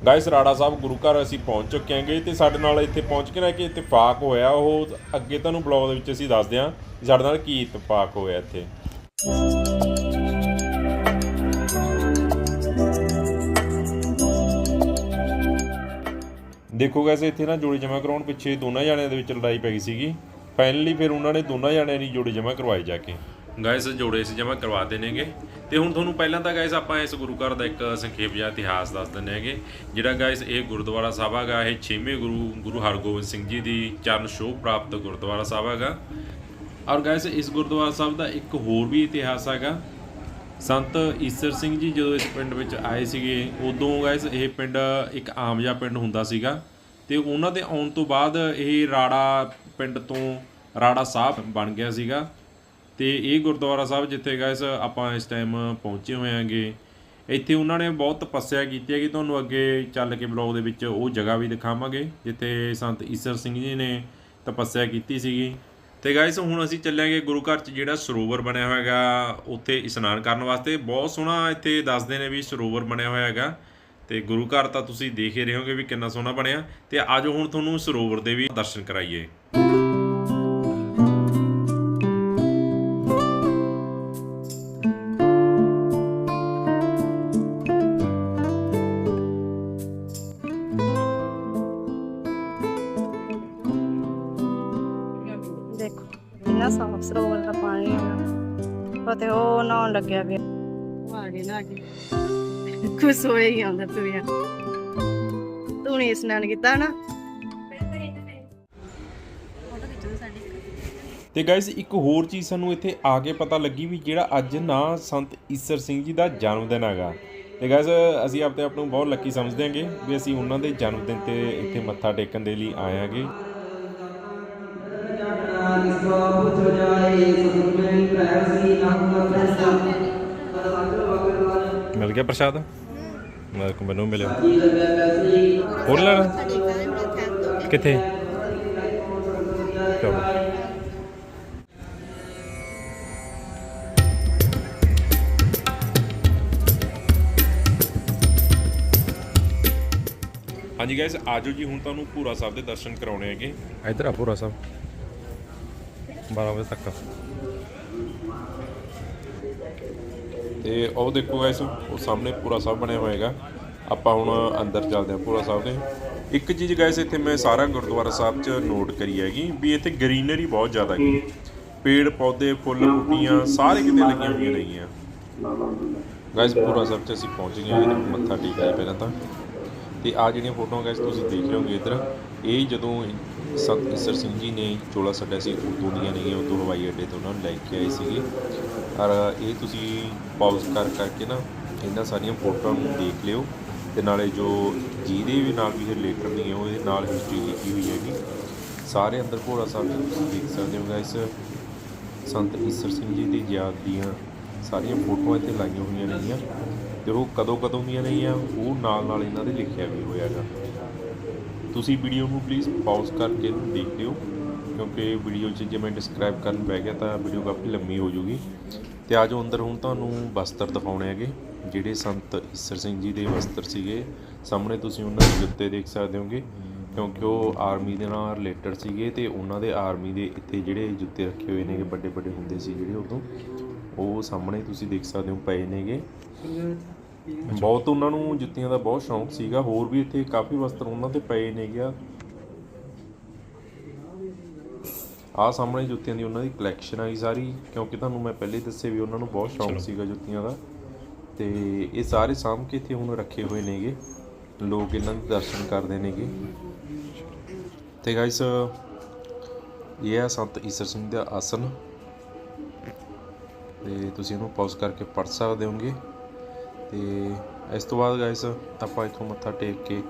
Guys, Rara Sahib ਗੁਰੂ ਘਰ ਅਸੀਂ ਪਹੁੰਚ ਚੁੱਕੇ ਹਾਂਗੇ ਤੇ ਸਾਡੇ ਨਾਲ ਇੱਥੇ ਪਹੁੰਚ ਕੇ ਨਾ ਕਿ ਇਤਫਾਕ ਹੋਇਆ, ਉਹ ਅੱਗੇ ਤੁਹਾਨੂੰ ਬਲੌਗ ਦੇ ਵਿੱਚ ਅਸੀਂ ਦੱਸਦੇ ਹਾਂ ਸਾਡੇ ਨਾਲ ਕੀ ਇਤਫਾਕ ਹੋਇਆ ਇੱਥੇ। ਦੇਖੋ ਗਾਇਸ, ਇੱਥੇ ਨਾ ਜੋੜੀ ਜਮਾ ਕਰਾਉਣ ਪਿੱਛੇ ਦੋਨਾਂ ਜਣਿਆਂ ਦੇ ਵਿੱਚ ਲੜਾਈ ਪੈ ਗਈ ਸੀਗੀ। ਫਾਈਨਲੀ ਫਿਰ ਉਹਨਾਂ ਨੇ ਦੋਨਾਂ ਜਣਿਆਂ ਦੀ ਜੋੜੀ ਜਮਾ ਕਰਵਾਈ ਜਾ ਕੇ। ਗਾਇਸ, ਜੋੜੇ ਸੀ ਜਮਾ ਕਰਵਾ ਦੇਣਗੇ। ਤੇ ਹੁਣ ਤੁਹਾਨੂੰ ਪਹਿਲਾਂ ਤਾਂ ਗਾਇਸ ਆਪਾਂ ਇਸ ਗੁਰੂ ਘਰ ਦਾ ਇੱਕ ਸੰਖੇਪ ਜਿਹਾ ਇਤਿਹਾਸ ਦੱਸ ਦਿੰਦੇ ਹੈਗੇ। ਜਿਹੜਾ ਗਾਇਸ ਇਹ ਗੁਰਦੁਆਰਾ ਸਾਹਿਬ ਹੈਗਾ, ਇਹ 6ਵੇਂ ਗੁਰੂ ਗੁਰੂ ਹਰਗੋਬਿੰਦ ਸਿੰਘ ਜੀ ਦੀ ਚਰਨ ਛੋਹ ਪ੍ਰਾਪਤ ਗੁਰਦੁਆਰਾ ਸਾਹਿਬ ਹੈਗਾ। ਔਰ ਗਾਇਸ, ਇਸ ਗੁਰਦੁਆਰਾ ਸਾਹਿਬ ਦਾ ਇੱਕ ਹੋਰ ਵੀ ਇਤਿਹਾਸ ਹੈਗਾ। ਸੰਤ ਈਸਰ ਸਿੰਘ ਜੀ ਜਦੋਂ ਇਸ ਪਿੰਡ ਵਿੱਚ ਆਏ ਸੀਗੇ, ਉਦੋਂ ਗਾਇਸ ਇਹ ਪਿੰਡ ਇੱਕ ਆਮ ਜਿਹਾ ਪਿੰਡ ਹੁੰਦਾ ਸੀਗਾ। ਤੇ ਉਹਨਾਂ ਦੇ ਆਉਣ ਤੋਂ ਬਾਅਦ ਇਹ ਰਾੜਾ ਪਿੰਡ ਤੋਂ ਰਾੜਾ ਸਾਹਿਬ ਬਣ ਗਿਆ ਸੀਗਾ। ਤੇ ਇਹ ਗੁਰਦੁਆਰਾ ਸਾਹਿਬ ਜਿੱਥੇ ਗਾਇਸ ਆਪਾਂ ਇਸ ਟਾਈਮ ਪਹੁੰਚੇ ਹੋਏ ਆਂਗੇ ਇੱਥੇ ਉਹਨਾਂ ਨੇ ਬਹੁਤ ਤਪੱਸਿਆ ਕੀਤੀ ਹੈ ਕਿ ਤੁਹਾਨੂੰ ਅੱਗੇ ਚੱਲ ਕੇ ਬਲੌਗ ਦੇ ਵਿੱਚ ਉਹ ਜਗ੍ਹਾ ਵੀ ਦਿਖਾਵਾਂਗੇ, ਜਿੱਥੇ ਸੰਤ ਈਸਰ ਸਿੰਘ ਜੀ ਨੇ ਤਪੱਸਿਆ ਕੀਤੀ ਸੀਗੀ। ਤੇ ਗਾਇਸ ਹੁਣ ਅਸੀਂ ਚੱਲਾਂਗੇ ਗੁਰੂ ਘਰ 'ਚ ਜਿਹੜਾ ਸਰੋਵਰ ਬਣਿਆ ਹੋਇਆ ਹੈਗਾ, ਉੱਥੇ ਇਸ਼ਨਾਨ ਕਰਨ ਵਾਸਤੇ। ਬਹੁਤ ਸੋਹਣਾ ਇੱਥੇ ਦੱਸਦੇ ਨੇ ਵੀ ਸਰੋਵਰ ਬਣਿਆ ਹੋਇਆ ਹੈਗਾ। ਤੇ ਗੁਰੂ ਘਰ ਤਾਂ ਤੁਸੀਂ ਦੇਖ ਹੀ ਰਹੇ ਹੋਗੇ ਵੀ ਕਿੰਨਾ ਸੋਹਣਾ ਬਣਿਆ। ਤੇ ਆਜੋ ਹੁਣ ਤੁਹਾਨੂੰ ਸਰੋਵਰ ਦੇ ਵੀ ਦਰਸ਼ਨ ਕਰਾਈਏ। ਉਹ ਨਹਾਉਣ ਲੱਗਿਆ ਨਾ ਕੇ ਖੁਸ਼ ਹੋਏ ਹੀ ਆਉਂਦਾ ਤੂੰ ਨਹੀਂ ਇਸ਼ਨਾਨ ਕੀਤਾ ਨਾ। ਤੇ ਗਾਇਸ ਇੱਕ ਹੋਰ ਚੀਜ਼ ਸਾਨੂੰ ਇੱਥੇ ਆ ਕੇ ਪਤਾ ਲੱਗੀ ਵੀ ਜਿਹੜਾ ਅੱਜ ਨਾ ਸੰਤ ਈਸਰ ਸਿੰਘ ਜੀ ਦਾ ਜਨਮ ਦਿਨ ਹੈਗਾ। ਤੇ ਗਾਇਸ ਅਸੀਂ ਆਪਣੇ ਆਪ ਨੂੰ ਬਹੁਤ ਲੱਕੀ ਸਮਝਦੇ ਹਾਂਗੇ ਵੀ ਅਸੀਂ ਉਹਨਾਂ ਦੇ ਜਨਮ ਦਿਨ ਤੇ ਇੱਥੇ ਮੱਥਾ ਟੇਕਣ ਦੇ ਲਈ ਆਏ ਹਾਂਗੇ। ਗਿਆ ਪ੍ਰਸ਼ਾਦ? ਮੈਂ ਮੈਨੂੰ ਮਿਲਿਆ। ਹੋਰ ਲੈਣਾ ਕਿੱਥੇ? ਚਲੋ ਹਾਂਜੀ ਗਾਇਸ ਆਜੋ ਜੀ ਹੁਣ ਤੁਹਾਨੂੰ ਭੂਰਾ ਸਾਹਿਬ ਦੇ ਦਰਸ਼ਨ ਕਰਾਉਣੇ ਹੈਗੇ। ਇਧਰ ਆ ਭੂਰਾ ਸਾਹਿਬ। 12 ਵਜੇ ਤੱਕ। ਤੇ ਉਹ ਦੇਖੋ ਗਾਇਸ ਉਹ ਸਾਹਮਣੇ ਭੂਰਾ ਸਾਹਿਬ ਬਣਿਆ ਹੋਏਗਾ। ਆਪਾਂ ਹੁਣ ਅੰਦਰ ਚੱਲਦੇ ਹਾਂ ਭੂਰਾ ਸਾਹਿਬ ਦੇ ਇੱਕ ਚੀਜ਼ ਗਾਇਸ ਇੱਥੇ ਮੈਂ ਸਾਰਾ ਗੁਰਦੁਆਰਾ ਸਾਹਿਬ 'ਚ ਨੋਟ ਕਰੀ ਹੈਗੀ ਵੀ ਇੱਥੇ ਗ੍ਰੀਨਰੀ ਬਹੁਤ ਜ਼ਿਆਦਾ ਹੈਗੀ। ਪੇੜ, ਪੌਦੇ, ਫੁੱਲ, ਬੂਟੀਆਂ, ਸਾਰੇ ਕਿਤੇ ਲੱਗੀਆਂ ਹੋਈਆਂ ਨੇਗੀਆਂ। ਗਾਇਸ ਭੂਰਾ ਸਾਹਿਬ 'ਚ ਅਸੀਂ ਪਹੁੰਚ ਗਏ ਹਾਂ। ਮੱਥਾ ਟੇਕ ਆਏ ਪਹਿਲਾਂ ਤਾਂ। ਤੇ ਆ ਜਿਹੜੀਆਂ ਫੋਟੋਆਂ ਗਾਇਸ ਤੁਸੀਂ ਦੇਖ ਰਹੇ ਹੋਗੇ ਇੱਧਰ। ਇਹ ਜਦੋਂ ਸੰਤ ਈਸਰ ਸਿੰਘ ਜੀ ਨੇ ਚੋਲਾ ਛੱਡਿਆ ਸੀ, ਉਦੋਂ ਦੀਆਂ ਨੇਗੀਆਂ ਉਦੋਂ ਹਵਾਈ ਅੱਡੇ ਤੋਂ ਉਹਨਾਂ ਨੂੰ ਲੈ ਕੇ ਆਏ ਸੀਗੇ। ਔਰ ਇਹ ਤੁਸੀਂ ਪਾਉਜ਼ ਕਰ ਕਰਕੇ ਨਾ ਇਹਨਾਂ ਸਾਰੀਆਂ ਫੋਟੋਆਂ ਨੂੰ ਦੇਖ ਲਿਓ ਤੇ ਨਾਲੇ ਜੋ ਜਿਹਦੇ ਵੀ ਨਾਲ ਵੀ ਰਿਲੇਟਡ ਨਹੀਂ ਹੈ, ਉਹਦੇ ਨਾਲ ਹਿਸਟਰੀ ਲਿਖੀ ਹੋਈ ਹੈਗੀ। ਸਾਰੇ ਅੰਦਰ ਘੋੜਾ ਸਾਹਿਬ ਦੇ ਤੁਸੀਂ ਦੇਖ ਸਕਦੇ ਹੋ ਗਾਇਸ ਸੰਤ ਈਸਰ ਸਿੰਘ ਜੀ ਦੀ ਯਾਦ ਦੀਆਂ ਸਾਰੀਆਂ ਫੋਟੋਆਂ ਇੱਥੇ ਲਾਈਆਂ ਹੋਈਆਂ ਨੇਗੀਆਂ ਤੇ ਉਹ ਕਦੋਂ ਕਦੋਂ ਦੀਆਂ ਨੇਗੀਆਂ ਉਹ ਨਾਲ ਨਾਲ ਇਹਨਾਂ ਦੇ ਲਿਖਿਆ ਵੀ ਹੋਇਆ ਹੈਗਾ। ਤੁਸੀਂ ਵੀਡੀਓ ਨੂੰ ਪਲੀਜ਼ ਪਾਜ਼ ਕਰਕੇ ਇਹਨੂੰ ਦੇਖ ਲਿਓ ਕਿਉਂਕਿ ਵੀਡੀਓ 'ਚ ਜੇ ਮੈਂ ਡਿਸਕ੍ਰਾਈਬ ਕਰਨ ਬਹਿ ਗਿਆ ਤਾਂ ਵੀਡੀਓ ਕਾਫੀ ਲੰਮੀ ਹੋ ਜੂਗੀ ਤੇ ਆਜੋ ਅੰਦਰ, ਹੁਣ ਤੁਹਾਨੂੰ ਵਸਤਰ ਦਿਖਾਉਣੇ ਹੈਗੇ, ਜਿਹੜੇ ਸੰਤ ਈਸਰ ਸਿੰਘ ਜੀ ਦੇ ਵਸਤਰ ਸੀਗੇ। ਸਾਹਮਣੇ ਤੁਸੀਂ ਉਹਨਾਂ ਦੇ ਜੁੱਤੇ ਦੇਖ ਸਕਦੇ ਹੋਗੇ, ਕਿਉਂਕਿ ਉਹ ਆਰਮੀ ਦੇ ਨਾਲ ਰਿਲੇਟਡ ਸੀਗੇ ਤੇ ਉਹਨਾਂ ਦੇ ਆਰਮੀ ਦੇ ਇੱਥੇ ਜਿਹੜੇ ਜੁੱਤੇ ਰੱਖੇ ਹੋਏ ਨੇਗੇ ਵੱਡੇ ਵੱਡੇ ਹੁੰਦੇ ਸੀ ਜਿਹੜੇ ਉਦੋਂ। ਉਹ ਸਾਹਮਣੇ ਤੁਸੀਂ ਦੇਖ ਸਕਦੇ ਹੋ ਪਏ ਨੇਗੇ। ਬਹੁਤ ਉਹਨਾਂ ਨੂੰ ਜੁੱਤੀਆਂ ਦਾ ਬਹੁਤ ਸ਼ੌਂਕ ਸੀਗਾ ਹੋਰ ਵੀ ਇੱਥੇ ਕਾਫੀ ਵਸਤਰ ਉਹਨਾਂ ਦੇ ਪਏ ਨੇਗੇ ਆ ਆਹ ਸਾਹਮਣੇ ਜੁੱਤੀਆਂ ਦੀ ਉਹਨਾਂ ਦੀ ਕਲੈਕਸ਼ਨ ਆਈ ਸਾਰੀ ਕਿਉਂਕਿ ਤੁਹਾਨੂੰ ਮੈਂ ਪਹਿਲੇ ਦੱਸੇ ਵੀ ਉਹਨਾਂ ਨੂੰ ਬਹੁਤ ਸ਼ੌਂਕ ਸੀਗਾ ਜੁੱਤੀਆਂ ਦਾ। ਤੇ ਇਹ ਸਾਰੇ ਸਾਂਭ ਕੇ ਇੱਥੇ ਹੁਣ ਰੱਖੇ ਹੋਏ ਨੇਗੇ ਲੋਕ ਇਹਨਾਂ ਦੇ ਦਰਸ਼ਨ ਕਰਦੇ ਨੇਗੇ ਤੇ ਗਾਇਸ ਇਹ ਹੈ ਸੰਤ ਈਸਰ ਸਿੰਘ ਦਾ ਆਸਨ। ਤੇ ਤੁਸੀਂ ਇਹਨੂੰ ਪਾਜ਼ ਕਰਕੇ ਪੜ ਸਕਦੇ ਹੋਗੇ। ਤੇ ਇਸ ਤੋਂ ਬਾਅਦ ਗਾਇਸ ਆਪਾਂ ਇੱਥੋਂ ਮੱਥਾ ਟੇਕ ਕੇ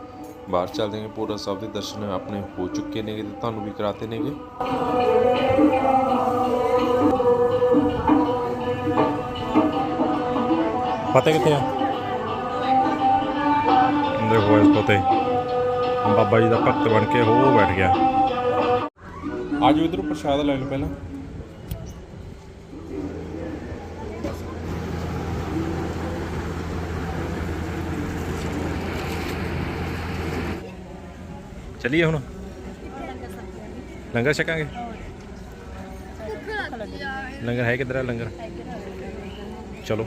ਬਾਹਰ ਚੱਲਦੇ ਹਾਂ ਪੂਰਾ ਸਾਹਿਬ ਦੇ ਦਰਸ਼ਨ ਆਪਣੇ ਹੋ ਚੁੱਕੇ ਨੇਗੇ ਤੇ ਤੁਹਾਨੂੰ ਵੀ ਕਰਾਤੇ ਨੇਗੇ। ਪਤਾ ਕਿੱਥੇ ਆ? ਦੇਖੋ ਇਸ ਪਤੇ ਬਾਬਾ ਜੀ ਦਾ ਭਗਤ ਬਣ ਕੇ ਹੋ ਬੈਠ ਗਿਆ। ਆਜੋ ਇਧਰੋਂ ਪ੍ਰਸ਼ਾਦ ਲੈ ਲਓ ਪਹਿਲਾਂ। ਚੱਲੀਏ ਹੁਣ? ਲੰਗਰ ਛਕਾਂਗੇ? ਲੰਗਰ ਹੈ ਕਿੱਧਰ ਲੰਗਰ? ਚਲੋ।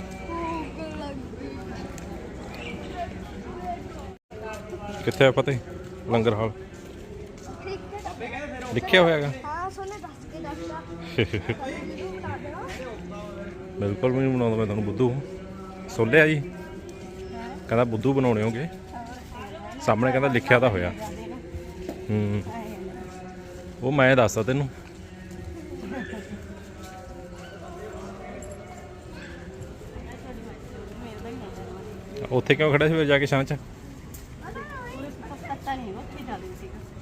ਕਿੱਥੇ ਆ ਪਤਾ ਲੰਗਰ ਹਾਲ? ਲਿਖਿਆ ਹੋਇਆ ਹੈਗਾ? ਹਾਂ ਸੋਨੇ ਦੱਸ ਕੇ ਦੱਸਦਾ ਬਿਲਕੁਲ ਵੀ ਨਹੀਂ ਬਣਾਉਂਦਾ ਮੈਂ ਤੁਹਾਨੂੰ ਬੁੱਧੂ। ਸੋਲਿਆ ਜੀ? ਕਹਿੰਦਾ ਬੁੱਧੂ ਬਣਾਉਣੇ ਹੋਗੇ ਸਾਹਮਣੇ ਕਹਿੰਦਾ ਲਿਖਿਆ ਤਾਂ ਹੋਇਆ। ਹੂੰ। ਉਹ ਮੈਂ ਦੱਸਦਾ ਤੈਨੂੰ। ਉੱਥੇ ਕਿਉਂ ਖੜਾ ਸੀ ਫਿਰ ਜਾ ਕੇ ਸ਼ਾਂ ਚ?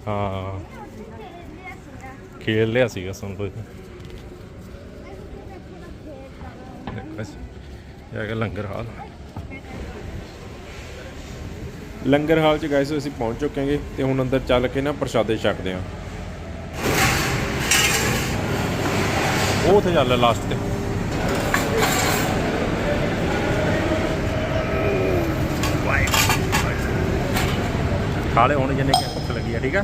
ਹਾਂ। ਖੇਲ ਲਿਆ ਸੀਗਾ ਸੁਣ ਜਾ ਕੇ ਲੰਗਰ ਹਾਲ। ਲੰਗਰ ਹਾਲ ਚ ਗਾਇਸ ਅਸੀਂ ਪਹੁੰਚ ਚੁੱਕੇ ਹਾਂਗੇ ਤੇ ਹੁਣ ਅੰਦਰ ਚੱਲ ਕੇ ਨਾ ਪ੍ਰਸ਼ਾਦੇ ਛਕਦੇ ਆਂ ਉਹ ਉੱਥੇ ਚੱਲ ਲਾਸਟ ਤੇ। ਖਾਲੇ ਹੁਣ ਜਿੰਨੇ ਕਿ ਭੁੱਖ ਲੱਗੀ ਆ, ਠੀਕ ਆ? ਹੈ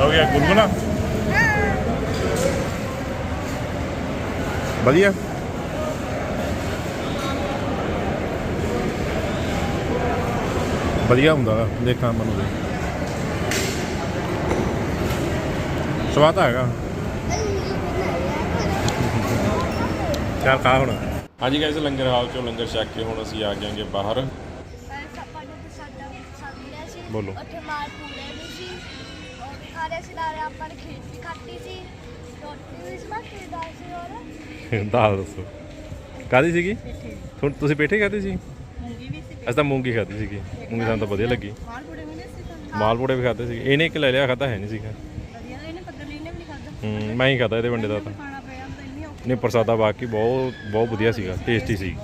ਹੋ ਗਿਆ ਗੁਰਗੁਨਾ ਵਧੀਆ ਵਧੀਆ ਹੁੰਦਾ ਦੇਖਾਂ ਮੈਨੂੰ ਦੇ ਸਵਾਦ ਤਾਂ ਹੈਗਾ ਚੱਲ ਖਾ ਹੁਣ ਹਾਂਜੀ ਗਾਇਸ ਲੰਗਰ ਹਾਲ ਚੋਂ ਲੰਗਰ ਛਕ ਕੇ ਹੁਣ ਅਸੀਂ ਆ ਗਏਗੇ ਬਾਹਰ ਬੋਲੋ। ਉੱਥੇ ਮਾਲ ਪੂਰੇ ਵੀ ਸੀ ਉਹ ਵੀ ਖਾ ਰਹੇ ਸੀ ਨਾਲੇ ਆਪਾਂ ਨੇ ਖੀਰ ਵੀ ਖਾਧੀ ਸੀ ਦਾਲ ਦੱਸੋ। ਕਾਦੀ ਸੀਗੀ? ਹੁਣ ਤੁਸੀਂ ਪੇਠੇ ਖਾਦੇ ਸੀ? ਮੂੰਗੀ ਵੀ ਸੀ। ਅਸੀਂ ਤਾਂ ਮੂੰਗੀ ਖਾਦੀ ਸੀਗੀ। ਮੂੰਗੀ ਸਾਨੂੰ ਤਾਂ ਵਧੀਆ ਲੱਗੀ। ਮਾਲ ਪੂੜੇ ਮਿਲੇ ਸੀ ਤੁਹਾਨੂੰ ਮਾਲਪੂੜੇ ਵੀ ਖਾਦੇ ਸੀ ਇਹਨੇ ਇੱਕ ਲੈ ਲਿਆ ਖਾਦਾ ਹੈ ਨਹੀਂ ਸੀਗਾ। ਵਧੀਆ ਇਹਨੇ ਪੱਗਲੀ ਨੇ ਵੀ ਨਹੀਂ ਖਾਦਾ ਹੂੰ ਮੈਂ ਹੀ ਖਾਦਾ ਇਹਦੇ ਵੰਡੇ ਦਾ ਤਾਂ। ਨਹੀਂ ਪ੍ਰਸਾਦਾ ਬਾਕੀ ਬਹੁਤ ਬਹੁਤ ਵਧੀਆ ਸੀਗਾ। ਟੇਸਟੀ ਸੀ।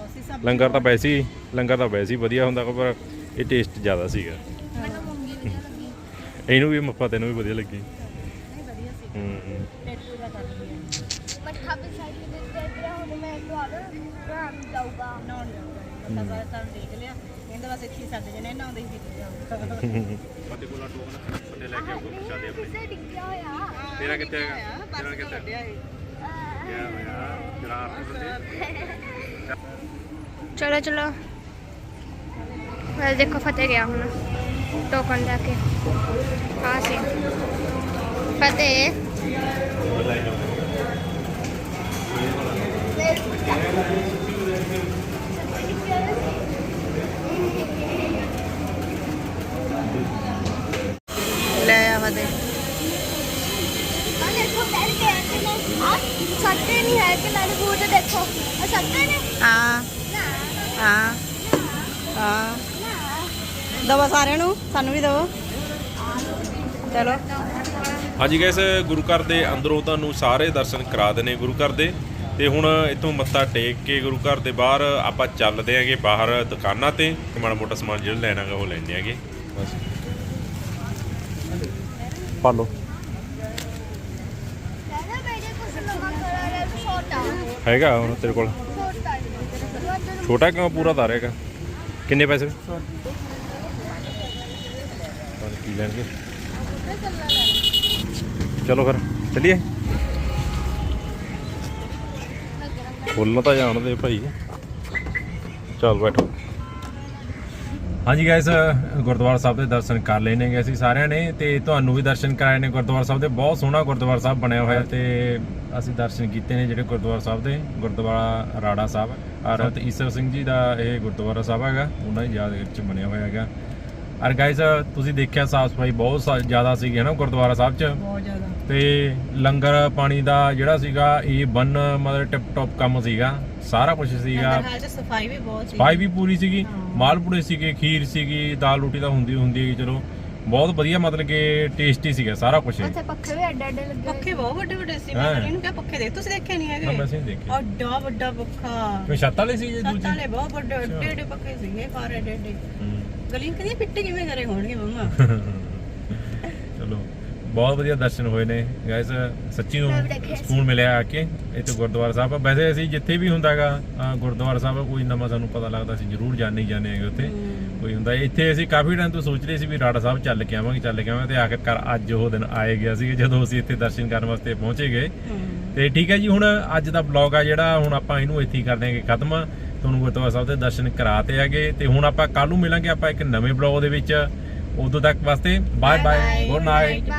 ਲੰਗਰ ਤਾਂ ਵੈਸੇ ਹੀ ਲੰਗਰ ਤਾਂ ਵੈਸੇ ਹੀ ਵਧੀਆ ਹੁੰਦਾ ਪਰ ਇਹ ਟੇਸਟ ਜ਼ਿਆਦਾ ਸੀਗਾ। ਇਹਨੂੰ ਵੀ ਮੱਫਾ ਤੈਨੂੰ ਵੀ ਵਧੀਆ ਲੱਗੀ ਨਹੀਂ ਵਧੀਆ ਸੀ ਹੂੰ ਪੇਟ ਪੂਰਾ ਕਰ ਲਿਆ ਮੱਠਾ ਵੀ ਸਾਈਡ ਤੇ ਦਿੱਤੇ ਤੇ ਹੁਣ ਮੈਂ ਤੁਹਾਨੂੰ ਰਾਮ ਜਾਊਗਾ ਨਹਾਉਣ ਜਾਊਗਾ ਮੱਥਾ ਸਾਰਾ ਤੁਹਾਨੂੰ ਦੇਖ ਲਿਆ ਕਹਿੰਦਾ ਬਸ ਇੱਥੇ ਹੀ ਸਾਡੇ ਕੋਲਾ ਟੋਕਨ ਫਤੇ ਲੈ ਕੇ ਆਉਂਗਾ ਪ੍ਰਸ਼ਾਦੇ ਆਪਣੇ। ਕਿਸੇ ਡਿੱਗਿਆ ਹੋਇਆ? ਤੇਰਾ ਕਿੱਥੇ ਹੈਗਾ? ਤੇਰਾ ਕਿੱਥੇ ਕੱਢਿਆ ਇਹ। ਗਿਆ ਹੋਇਆ ਜਰਾ ਚਲੋ ਚਲੋ। ਮੈਂ ਦੇਖੋ ਫਤਿਹ ਗਿਆ ਹੁਣ ਟੋਕਨ ਲੈ ਕੇ। ਆ ਸੀ। ਫਤਿਹ। ਲੈ ਆ ਹਾਂ ਹਾਂ। ਹਾਂ। ਦਵਾ ਸਾਰਿਆਂ ਨੂੰ ਸਾਨੂੰ ਵੀ ਦਵੋ। ਚਲੋ। ਹਾਂਜੀ ਗੈਸ ਗੁਰੂ ਘਰ ਦੇ ਅੰਦਰੋਂ ਤੁਹਾਨੂੰ ਸਾਰੇ ਦਰਸ਼ਨ ਕਰਾ ਦੇਣੇ ਗੁਰੂ ਘਰ ਦੇ। ਤੇ ਹੁਣ ਇੱਥੋਂ ਮੱਥਾ ਟੇਕ ਕੇ ਗੁਰੂ ਘਰ ਦੇ ਬਾਹਰ ਆਪਾਂ ਚੱਲਦੇ ਆਂਗੇ ਬਾਹਰ ਦੁਕਾਨਾਂ ਤੇ ਤੇ ਮਾੜਾ ਮੋਟਾ ਸਮਾਨ ਜਿਹੜਾ ਲੈਣਾਗਾ ਉਹ ਲੈਣੇ ਆਂਗੇ। ਬਸ। ਪਾ ਲਓ। ਹੈਗਾ ਹੁਣ ਤੇਰੇ ਕੋਲ। ਛੋਟਾ ਕਿਉਂ? ਪੂਰਾ ਤਾਰੇਗਾ ਕਿੰਨੇ ਪੈਸੇ? ਕੀ ਲੈਣਗੇ। ਚਲੋ ਫਿਰ ਚੱਲੀਏ। ਖੋਲਣਾ ਤਾਂ ਜਾਣ ਭਾਈ। ਚੱਲ ਬੈਠੋ। ਹਾਂਜੀ ਗਾਇਸ ਗੁਰਦੁਆਰਾ ਸਾਹਿਬ ਦੇ ਦਰਸ਼ਨ ਕਰ ਲੈਣੇ ਗਏ ਅਸੀਂ ਸਾਰਿਆਂ ਨੇ ਤੇ ਤੁਹਾਨੂੰ ਵੀ ਦਰਸ਼ਨ ਕਰਾਏ ਨੇ। ਗੁਰਦੁਆਰਾ ਸਾਹਿਬ ਦੇ ਬਹੁਤ ਸੋਹਣਾ ਗੁਰਦੁਆਰਾ ਸਾਹਿਬ ਬਣਿਆ ਹੋਇਆ ਤੇ ਅਸੀਂ ਦਰਸ਼ਨ ਕੀਤੇ ਨੇ ਜਿਹੜੇ ਗੁਰਦੁਆਰਾ ਸਾਹਿਬ ਦੇ, ਗੁਰਦੁਆਰਾ ਰਾੜਾ ਸਾਹਿਬ। ਅਰਹਤ ਈਸਰ ਸਿੰਘ ਜੀ ਦਾ ਇਹ ਗੁਰਦੁਆਰਾ ਸਾਹਿਬ ਹੈਗਾ, ਉਹਨਾਂ ਦੀ ਯਾਦ ਵਿੱਚ ਬਣਿਆ ਹੋਇਆ ਹੈਗਾ। ਔਰ ਗਾਇਸ ਤੁਸੀਂ ਦੇਖਿਆ ਸਾਫ਼ ਸਫ਼ਾਈ ਬਹੁਤ ਸਾ- ਜ਼ਿਆਦਾ ਸੀਗੀ ਹੈ ਨਾ ਗੁਰਦੁਆਰਾ ਸਾਹਿਬ 'ਚ? ਬਹੁਤ ਜ਼ਿਆਦਾ। ਤੇ ਲੰਗਰ ਪਾਣੀ ਦਾ ਜਿਹੜਾ ਸੀਗਾ ਇਹ ਬੰਨ ਮਤਲਬ ਟਿਪ ਟੌਪ ਕੰਮ ਸੀਗਾ ਸਾਰਾ ਕੁਝ ਸੀਗਾ। ਸਫ਼ਾਈ ਵੀ ਬਹੁਤ ਸੀ ਸਫ਼ਾਈ ਵੀ ਪੂਰੀ ਸੀਗੀ ਮਾਲਪੂੜੇ ਸੀਗੇ ਖੀਰ ਸੀਗੀ ਦਾਲ ਰੋਟੀ ਤਾਂ ਹੁੰਦੀ ਹੁੰਦੀ ਹੈ ਚਲੋ। ਬਹੁਤ ਵਧੀਆ ਮਤਲਬ ਕਿ ਟੇਸਟੀ ਸੀਗਾ ਸਾਰਾ ਕੁਝ ਉੱਥੇ ਪੱਖੇ ਵੀ ਐਡੇ ਐਡੇ ਲੱਗੇ ਪੱਖੇ ਬਹੁਤ ਵੱਡੇ ਵੱਡੇ ਸੀ। ਮੈਂ ਇਹਨੂੰ ਕਿਹਾ ਪੱਖੇ ਦੇਖ ਤੁਸੀਂ ਦੇਖੇ ਨਹੀਂ ਹੈਗੇ? ਵੈਸੇ ਨਹੀਂ ਦੇਖੇ। ਅੱਡਾ ਵੱਡਾ ਪੱਖਾ। ਕੋਈ ਛੱਤ ਵਾਲੇ ਸੀ ਦੂਜੇ? ਵਾਲੇ ਬਹੁਤ ਵੱਡੇ ਏਡੇ ਏਡੇ ਪੱਖੇ ਸੀਗੇ ਏਡੇ ਏਡੇ ਹੂੰ। ਗਲੀਆਂ ਕਦੀਆਂ ਫਿੱਟ ਕਿਵੇਂ ਕਰੇ ਹੋਣਗੇ ਮੰਮਾ? ਚਲੋ ਬਹੁਤ ਵਧੀਆ ਦਰਸ਼ਨ ਹੋਏ ਨੇ। ਗਾਇਸ ਸੱਚੀ ਨੂੰ ਸਕੂਨ ਮਿਲਿਆ ਆ ਕੇ ਇੱਥੇ ਗੁਰਦੁਆਰਾ ਸਾਹਿਬ ਵੈਸੇ ਅਸੀਂ ਜਿੱਥੇ ਵੀ ਹੁੰਦਾਗਾ ਗੁਰਦੁਆਰਾ ਸਾਹਿਬ ਕੋਈ ਨਵਾਂ ਸਾਨੂੰ ਪਤਾ ਲੱਗਦਾ ਅਸੀਂ ਜ਼ਰੂਰ ਜਾਣੇ ਹੀ ਜਾਣੇ ਹੈਗੇ ਉੱਥੇ। ਕੋਈ ਹੁੰਦਾ ਇੱਥੇ ਅਸੀਂ ਕਾਫੀ ਟਾਈਮ ਤੋਂ ਸੋਚ ਰਹੇ ਸੀ ਵੀ ਰਾੜਾ ਸਾਹਿਬ ਚੱਲ ਕੇ ਆਵਾਂਗੇ ਚੱਲ ਕੇ ਆਵਾਂਗੇ ਤੇ ਆਖਿਰਕਾਰ ਅੱਜ ਉਹ ਦਿਨ ਆਏ ਗਿਆ ਸੀ ਜਦੋਂ ਅਸੀਂ ਇੱਥੇ ਦਰਸ਼ਨ ਕਰਨ ਵਾਸਤੇ ਪਹੁੰਚੇ ਗਏ। ਤੇ ਠੀਕ ਹੈ ਜੀ ਹੁਣ ਅੱਜ ਦਾ ਵਲੌਗ ਆ ਜਿਹੜਾ ਹੁਣ ਆਪਾਂ ਇਹਨੂੰ ਇੱਥੇ ਹੀ ਕਰ ਦਿਆਂਗੇ ਖਤਮ ਤੁਹਾਨੂੰ ਗੁਰਦੁਆਰਾ ਸਾਹਿਬ ਦੇ ਦਰਸ਼ਨ ਕਰਾਤੇ ਹੈਗੇ ਤੇ ਹੁਣ ਆਪਾਂ ਕੱਲ ਨੂੰ ਮਿਲਾਂਗੇ ਆਪਾਂ ਇੱਕ ਨਵੇਂ ਵਲੌਗ ਦੇ ਵਿੱਚ। ਉਦੋਂ ਤੱਕ ਵਾਸਤੇ ਬਾਏ ਬਾਏ ਗੁੱਡ ਨਾਈਟ।